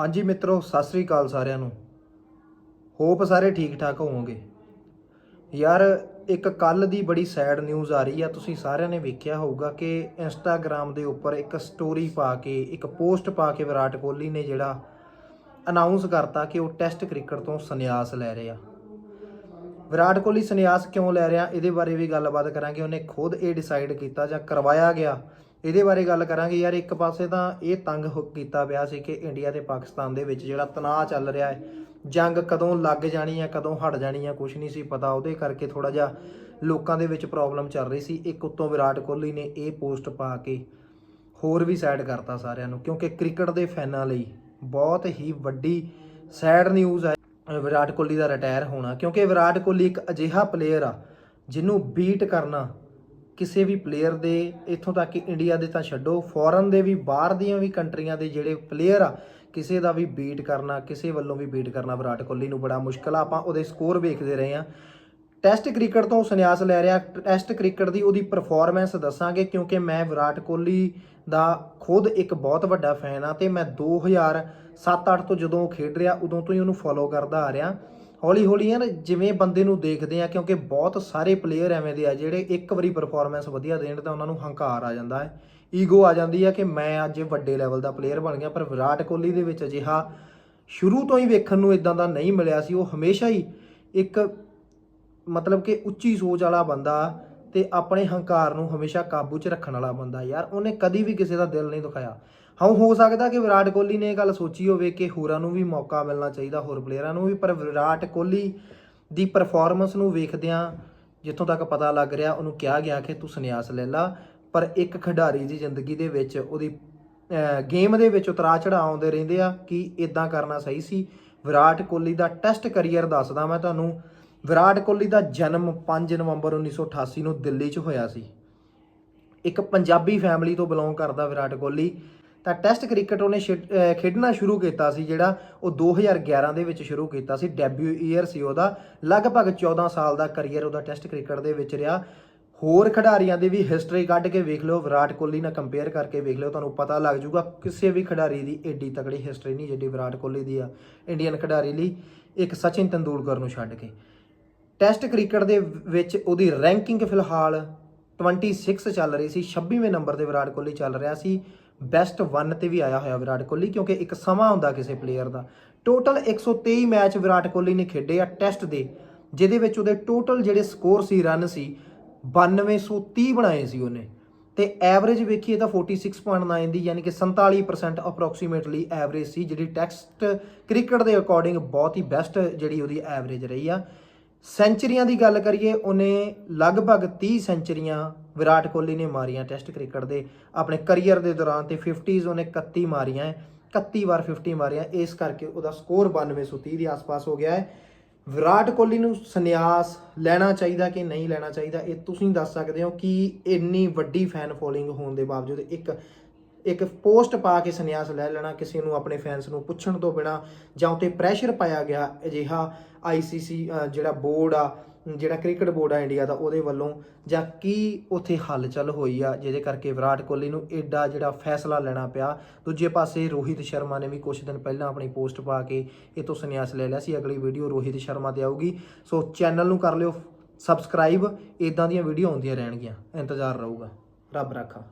ਹਾਂਜੀ ਮਿੱਤਰੋ, ਸਤਿ ਸ੍ਰੀ ਅਕਾਲ ਸਾਰਿਆਂ ਨੂੰ। ਹੋਪ ਸਾਰੇ ਠੀਕ ਠਾਕ ਹੋਵੋਗੇ। ਯਾਰ, ਇੱਕ ਕੱਲ ਦੀ ਬੜੀ ਸੈਡ ਨਿਊਜ਼ ਆ ਰਹੀ ਆ। ਤੁਸੀਂ ਸਾਰਿਆਂ ਨੇ ਵੇਖਿਆ ਹੋਊਗਾ ਕਿ ਇੰਸਟਾਗ੍ਰam ਦੇ ਉੱਪਰ ਇੱਕ ਸਟੋਰੀ ਪਾ ਕੇ, ਇੱਕ ਪੋਸਟ ਪਾ ਕੇ ਵਿਰਾਟ ਕੋਹਲੀ ਨੇ ਜਿਹੜਾ ਅਨਾਉਂਸ ਕਰਤਾ ਕਿ ਉਹ ਟੈਸਟ ਕ੍ਰਿਕਟ ਤੋਂ ਸੰਨਿਆਸ ਲੈ ਰਿਹਾ ਵਿਰਾਟ ਕੋਹਲੀ ਸੰਨਿਆਸ ਕਿਉਂ ਲੈ ਰਿਹਾ? ਇਹਦੇ ਬਾਰੇ ਵੀ ਗੱਲਬਾਤ ਕਰਾਂਗੇ। ਉਹਨੇ ਖੁਦ ਇਹ ਡਿਸਾਈਡ ਕੀਤਾ ਜਾਂ ਕਰਵਾਇਆ ਗਿਆ। ਇਹਦੇ ਬਾਰੇ ਗੱਲ ਕਰਾਂਗੇ ਯਾਰ, ਇੱਕ ਪਾਸੇ ਤਾਂ ਇਹ ਤੰਗ ਹੋ ਕੀਤਾ ਪਿਆ ਸੀ ਕਿ ਇੰਡੀਆ ਤੇ ਪਾਕਿਸਤਾਨ ਦੇ ਵਿੱਚ ਜਿਹੜਾ ਤਣਾਅ ਚੱਲ ਰਿਹਾ ਹੈ, ਜੰਗ ਕਦੋਂ ਲੱਗ ਜਾਣੀ ਹੈ ਕਦੋਂ ਹਟ ਜਾਣੀ ਹੈ ਕੁਝ ਨਹੀਂ ਸੀ ਪਤਾ। ਉਹਦੇ ਕਰਕੇ ਥੋੜਾ ਜਿਹਾ ਲੋਕਾਂ ਦੇ ਵਿੱਚ ਪ੍ਰੋਬਲਮ ਚੱਲ ਰਹੀ ਸੀ। ਇੱਕ ਉੱਤੋਂ ਵਿਰਾਟ ਕੋਹਲੀ ਨੇ ਇਹ ਪੋਸਟ ਪਾ ਕੇ ਹੋਰ ਵੀ ਸੈਡ ਕਰਤਾ ਸਾਰਿਆਂ ਨੂੰ, ਕਿਉਂਕਿ ਕ੍ਰਿਕਟ ਦੇ ਫੈਨਾਂ ਲਈ ਬਹੁਤ ਹੀ ਵੱਡੀ ਸੈਡ ਨਿਊਜ਼ ਹੈ। ਵਿਰਾਟ ਕੋਹਲੀ ਦਾ ਰਿਟਾਇਰ ਹੋਣਾ, ਕਿਉਂਕਿ ਵਿਰਾਟ ਕੋਹਲੀ ਇੱਕ ਅਜਿਹਾ ਪਲੇਅਰ ਆ, ਜਿਹਨੂੰ ਬੀਟ ਕਰਨਾ ਕਿਸੇ ਵੀ ਪਲੇਅਰ ਦੇ ਇੱਥੋਂ ਤੱਕ ਕਿ ਇੰਡੀਆ ਦੇ ਤਾਂ ਛੱਡੋ ਫੋਰਨ ਦੇ ਵੀ, ਬਾਹਰ ਦੀਆਂ ਵੀ ਕੰਟਰੀਆਂ ਦੇ ਜਿਹੜੇ ਪਲੇਅਰ ਆ, ਕਿਸੇ ਦਾ ਵੀ ਬੀਟ ਕਰਨਾ, ਕਿਸੇ ਵੱਲੋਂ ਵੀ ਬੀਟ ਕਰਨਾ ਵਿਰਾਟ ਕੋਹਲੀ ਨੂੰ ਬੜਾ ਮੁਸ਼ਕਲ ਆ। ਆਪਾਂ ਉਹਦੇ ਸਕੋਰ ਵੇਖਦੇ ਰਹੇ ਆ ਟੈਸਟ ਕ੍ਰਿਕਟ ਤੋਂ ਸੰਨਿਆਸ ਲੈ ਰਿਹਾ। ਟੈਸਟ ਕ੍ਰਿਕਟ ਦੀ ਉਹਦੀ ਪਰਫਾਰਮੈਂਸ ਦੱਸਾਂਗੇ ਕਿਉਂਕਿ ਮੈਂ ਵਿਰਾਟ ਕੋਹਲੀ ਦਾ ਖੁਦ ਇੱਕ ਬਹੁਤ ਵੱਡਾ ਫੈਨ ਆ ਤੇ ਮੈਂ 2007-8 ਤੋਂ ਜਦੋਂ ਉਹ ਖੇਡ ਰਿਹਾ, ਉਦੋਂ ਤੋਂ ਹੀ ਉਹਨੂੰ ਫੋਲੋ ਕਰਦਾ ਆ ਰਿਹਾ। ਹੌਲੀ ਹੌਲੀ ਯਾਰ ਜਿਵੇਂ ਬੰਦੇ ਨੂੰ ਦੇਖਦੇ ਆ ਕਿਉਂਕਿ ਬਹੁਤ ਸਾਰੇ ਪਲੇਅਰ ਐਵੇਂ ਦੇ ਆ, ਜਿਹੜੇ ਇੱਕ ਵਾਰੀ ਪਰਫਾਰਮੈਂਸ ਵਧੀਆ ਦੇਣ ਤਾਂ ਉਹਨਾਂ ਨੂੰ ਹੰਕਾਰ ਆ ਜਾਂਦਾ ਹੈ। ਈਗੋ ਆ ਜਾਂਦੀ ਹੈ ਕਿ ਮੈਂ ਅੱਜ ਵੱਡੇ ਲੈਵਲ ਦਾ ਪਲੇਅਰ ਬਣ ਗਿਆ, ਪਰ ਵਿਰਾਟ ਕੋਹਲੀ ਦੇ ਵਿੱਚ ਅਜਿਹਾ ਸ਼ੁਰੂ ਤੋਂ ਹੀ ਵੇਖਣ ਨੂੰ ਇਦਾਂ ਦਾ ਨਹੀਂ ਮਿਲਿਆ ਸੀ। ਉਹ ਹਮੇਸ਼ਾ ਹੀ ਇੱਕ ਮਤਲਬ ਕਿ ਉੱਚੀ ਸੋਚ ਵਾਲਾ ਬੰਦਾ ਤੇ ਆਪਣੇ ਹੰਕਾਰ ਨੂੰ ਹਮੇਸ਼ਾ ਕਾਬੂ 'ਚ ਰੱਖਣ ਵਾਲਾ ਬੰਦਾ ਯਾਰ, ਉਹਨੇ ਕਦੀ ਵੀ ਕਿਸੇ ਦਾ ਦਿਲ ਨਹੀਂ ਦੁਖਾਇਆ। ਹਾਂ, ਹੋ ਸਕਦਾ ਕਿ ਵਿਰਾਟ ਕੋਹਲੀ ਨੇ ਇਹ ਗੱਲ ਸੋਚੀ ਹੋਵੇ ਕਿ ਹੋਰਾਂ ਨੂੰ ਵੀ ਮੌਕਾ ਮਿਲਣਾ ਚਾਹੀਦਾ, ਹੋਰ ਪਲੇਅਰਾਂ ਨੂੰ ਵੀ, ਪਰ ਵਿਰਾਟ ਕੋਹਲੀ ਦੀ ਪਰਫਾਰਮੈਂਸ ਨੂੰ ਵੇਖਦਿਆਂ ਜਿੱਥੋਂ ਤੱਕ ਪਤਾ ਲੱਗ ਰਿਹਾ, ਉਹਨੂੰ ਕਿਹਾ ਗਿਆ ਕਿ ਤੂੰ ਸੰਨਿਆਸ ਲੈ ਲਾ। ਪਰ ਇੱਕ ਖਿਡਾਰੀ ਦੀ ਜ਼ਿੰਦਗੀ ਦੇ ਵਿੱਚ ਉਹਦੀ ਗੇਮ ਦੇ ਵਿੱਚ ਉਤਰਾ ਚੜਾਅ ਆਉਂਦੇ ਰਹਿੰਦੇ ਆ ਕਿ ਇਦਾਂ ਕਰਨਾ ਸਹੀ ਸੀ। ਵਿਰਾਟ ਕੋਹਲੀ ਦਾ ਟੈਸਟ ਕੈਰੀਅਰ ਦੱਸਦਾ ਮੈਂ ਤੁਹਾਨੂੰ। ਵਿਰਾਟ ਕੋਹਲੀ ਦਾ ਜਨਮ 5 ਨਵੰਬਰ 1988 ਨੂੰ ਦਿੱਲੀ 'ਚ ਹੋਇਆ ਸੀ। ਇੱਕ ਪੰਜਾਬੀ ਫੈਮਿਲੀ ਤੋਂ ਬਿਲੋਂਗ ਕਰਦਾ ਵਿਰਾਟ ਕੋਹਲੀ। ਤਾਂ ਟੈਸਟ ਕ੍ਰਿਕਟ ਉਹਨੇ ਛੇ- ਖੇਡਣਾ ਸ਼ੁਰੂ ਕੀਤਾ ਸੀ ਜਿਹੜਾ ਉਹ 2011 ਦੇ ਵਿੱਚ ਸ਼ੁਰੂ ਕੀਤਾ ਸੀ ਡੈਬਿਊ ਈਅਰ ਸੀ ਉਹਦਾ, ਲਗਭਗ 14 ਸਾਲ ਦਾ ਕੈਰੀਅਰ ਉਹਦਾ ਟੈਸਟ ਕ੍ਰਿਕਟ ਦੇ ਵਿੱਚ ਰਿਹਾ। ਹੋਰ ਖਿਡਾਰੀਆਂ ਦੀ ਵੀ ਹਿਸਟਰੀ ਕੱਢ ਕੇ ਵੇਖ ਲਿਓ, ਵਿਰਾਟ ਕੋਹਲੀ ਨਾਲ ਕੰਪੇਅਰ ਕਰਕੇ ਵੇਖ ਲਿਓ, ਤੁਹਾਨੂੰ ਪਤਾ ਲੱਗ ਜਾਊਗਾ, ਕਿਸੇ ਵੀ ਖਿਡਾਰੀ ਦੀ ਏਡੀ ਤਕੜੀ ਹਿਸਟਰੀ ਨਹੀਂ ਜਿੱਡੀ ਵਿਰਾਟ ਕੋਹਲੀ ਦੀ ਆ ਇੰਡੀਅਨ ਖਿਡਾਰੀ ਲਈ, ਇੱਕ ਸਚਿਨ ਤੰਦੂਲਕਰ ਨੂੰ ਛੱਡ ਕੇ। ਟੈਸਟ ਕ੍ਰਿਕਟ ਦੇ ਵਿੱਚ ਉਹਦੀ ਰੈਂਕਿੰਗ ਫਿਲਹਾਲ 26 ਚੱਲ ਰਹੀ ਸੀ 26ਵੇਂ ਨੰਬਰ ਤੇ ਵਿਰਾਟ ਕੋਹਲੀ ਚੱਲ ਰਿਹਾ ਸੀ। ਬੈਸਟ 1 ਤੇ ਵੀ ਆਇਆ ਹੋਇਆ ਵਿਰਾਟ ਕੋਹਲੀ, ਕਿਉਂਕਿ ਇੱਕ ਸਮਾਂ ਹੁੰਦਾ ਕਿਸੇ ਪਲੇਅਰ ਦਾ। ਟੋਟਲ 123 ਮੈਚ ਵਿਰਾਟ ਕੋਹਲੀ ਨੇ ਖੇਡੇ ਆ ਟੈਸਟ ਦੇ, ਜਿਹਦੇ ਵਿੱਚ ਉਹਦੇ ਟੋਟਲ ਜਿਹੜੇ ਸਕੋਰ ਸੀ ਰਨ ਸੀ 9230 ਬਣਾਏ ਸੀ ਉਹਨੇ। ਤੇ ਐਵਰੇਜ ਵੇਖੀਏ ਤਾਂ 46.9 ਦੀ, ਯਾਨੀ ਕਿ 47% ਅਪਰੋਕਸੀਮੇਟਲੀ ਐਵਰੇਜ ਸੀ, ਜਿਹੜੀ ਟੈਸਟ ਕ੍ਰਿਕਟ ਦੇ ਅਕੋਰਡਿੰਗ ਬਹੁਤ ਹੀ ਬੈਸਟ ਜਿਹੜੀ ਉਹਦੀ ਐਵਰੇਜ ਰਹੀ ਆ। ਸੈਂਚਰੀਆਂ ਦੀ ਗੱਲ ਕਰੀਏ, ਉਹਨੇ ਲਗਭਗ 30 ਸੈਂਚਰੀਆਂ ਵਿਰਾਟ ਕੋਹਲੀ ਨੇ ਮਾਰੀਆਂ ਟੈਸਟ ਕ੍ਰਿਕਟ ਦੇ ਆਪਣੇ ਕੈਰੀਅਰ ਦੇ ਦੌਰਾਨ ਤੇ 50s ਉਹਨੇ 31 ਮਾਰੀਆਂ ਹੈ 31 ਵਾਰ 50 ਮਾਰੀਆਂ, ਇਸ ਕਰਕੇ ਉਹਦਾ ਸਕੋਰ 9230 ਦੇ ਆਸ-ਪਾਸ ਹੋ ਗਿਆ ਹੈ। ਵਿਰਾਟ ਕੋਹਲੀ ਨੂੰ ਸੰਨਿਆਸ ਲੈਣਾ ਚਾਹੀਦਾ ਕਿ ਨਹੀਂ ਲੈਣਾ ਚਾਹੀਦਾ, ਇਹ ਤੁਸੀਂ ਦੱਸ ਸਕਦੇ ਹੋ ਕਿ ਇੰਨੀ ਵੱਡੀ ਫੈਨ ਫੋਲੋਇੰਗ ਹੋਣ ਦੇ ਬਾਵਜੂਦ ਇੱਕ ਇੱਕ ਪੋਸਟ ਪਾ ਕੇ ਸੰਨਿਆਸ ਲੈ ਲੈਣਾ, ਕਿਸੇ ਨੂੰ ਆਪਣੇ ਫੈਨਸ ਨੂੰ ਪੁੱਛਣ ਤੋਂ ਬਿਨਾ ਜਾਂ ਉਤੇ ਪ੍ਰੈਸ਼ਰ ਪਾਇਆ ਗਿਆ ਅਜਿਹਾ ਆਈਸੀਸੀ ਜਿਹੜਾ ਬੋਰਡ ਆ, ਜਿਹੜਾ ਕ੍ਰਿਕਟ ਬੋਰਡ ਆ ਇੰਡੀਆ ਦਾ, ਉਹਦੇ ਵੱਲੋਂ ਜਾਂ ਕੀ ਉਥੇ ਹਲਚਲ ਹੋਈ ਆ ਜਿਹਦੇ ਕਰਕੇ ਵਿਰਾਟ ਕੋਹਲੀ ਨੂੰ ਐਡਾ ਜਿਹੜਾ ਫੈਸਲਾ ਲੈਣਾ ਪਿਆ? ਦੂਜੇ ਪਾਸੇ ਰੋਹਿਤ ਸ਼ਰਮਾ ਨੇ ਵੀ ਕੁਝ ਦਿਨ ਪਹਿਲਾਂ ਆਪਣੀ ਪੋਸਟ ਪਾ ਕੇ ਇਹ ਤੋਂ ਸੰਨਿਆਸ ਲੈ ਲਿਆ ਸੀ। ਅਗਲੀ ਵੀਡੀਓ ਰੋਹਿਤ ਸ਼ਰਮਾ ਤੇ ਆਊਗੀ। ਸੋ ਚੈਨਲ ਨੂੰ ਕਰ ਲਿਓ ਸਬਸਕ੍ਰਾਈਬ ਇਦਾਂ ਦੀਆਂ ਵੀਡੀਓ ਆਉਂਦੀਆਂ ਰਹਿਣਗੀਆਂ। ਇੰਤਜ਼ਾਰ ਰਹੂਗਾ। ਰੱਬ ਰਾਖਾ।